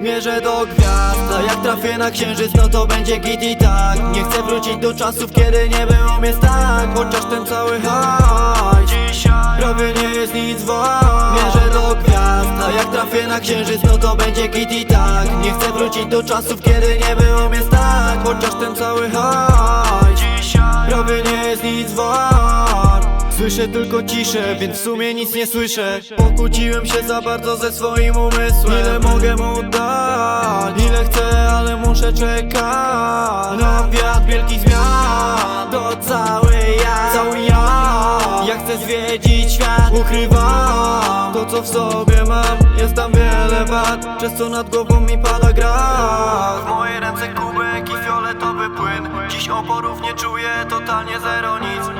Mierzę do gwiazd, a jak trafię na księżyc, no to będzie git i tak. Nie chcę wrócić do czasów, kiedy nie było mnie tak Chociaż ten cały haj Dzisiaj prawie nie jest nic wart. Mierzę do gwiazd, a jak trafię na księżyc, no to będzie git i tak. Nie chcę wrócić do czasów, kiedy nie było mnie tak Chociaż ten cały haj Słyszę tylko ciszę, więc w sumie nic nie słyszę. Pokłóciłem się za bardzo ze swoim umysłem. Ile mogę mu dać? Ile chcę, ale muszę czekać. Na wiatr wielkich zmian To cały ja, cały ja. Ja chcę zwiedzić świat Ukrywam to co w sobie mam. Jest tam wiele wad Przez co nad głową mi pada gra W moje ręce kubek i fioletowy płyn. Dziś oporów nie czuję, totalnie zero nic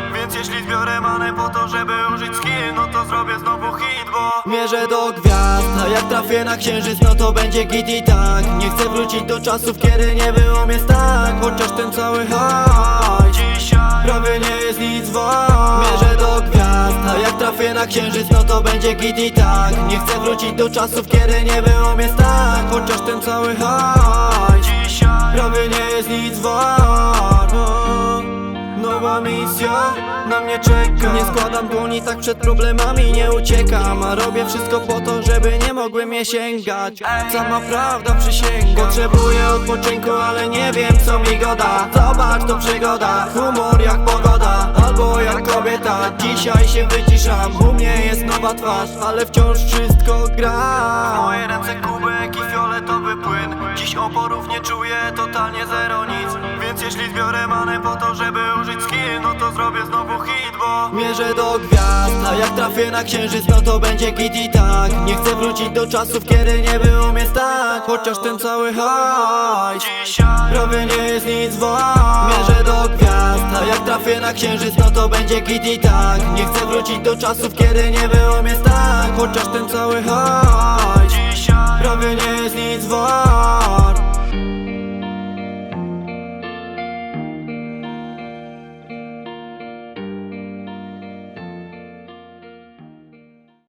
Manę po to, żeby użyć skill No to zrobię znowu hit, bo Mierzę do gwiazd, a jak trafię na księżyc No to będzie git i tak. Nie chcę wrócić do czasów, kiedy nie było mnie tak Chociaż ten cały haj Dzisiaj prawie nie jest nic wart. Mierzę do gwiazd, a jak trafię na księżyc No to będzie git i tak. Nie chcę wrócić do czasów, kiedy nie było mnie tak Chociaż ten cały haj Dzisiaj prawie nie jest nic wart Nowa misja na mnie czeka. Nie składam dłoni tak przed problemami nie uciekam A robię wszystko po to, żeby nie mogły mnie sięgać. Sama prawda przysięgam Potrzebuję odpoczynku, ale nie wiem co mi go da Zobacz to przygoda, humor jak pogoda Albo jak kobieta, dzisiaj się wyciszam U mnie jest nowa twarz, ale wciąż wszystko gra. Moje ręce kubek i fioletowy płyn. Dziś oporów nie czuję, totalnie zero nic. Więc jeśli zbiorę manę zrobię znowu hit, bo Mierzę do gwiazd, a jak trafię na księżyc No to będzie git i tak. Nie chcę wrócić do czasów, kiedy nie było mnie tak Chociaż ten cały haj Dzisiaj prawie nie jest nic wart. Mierzę do gwiazd, a jak trafię na księżyc No to będzie git i tak. Nie chcę wrócić do czasów, kiedy nie było mnie tak Chociaż ten cały haj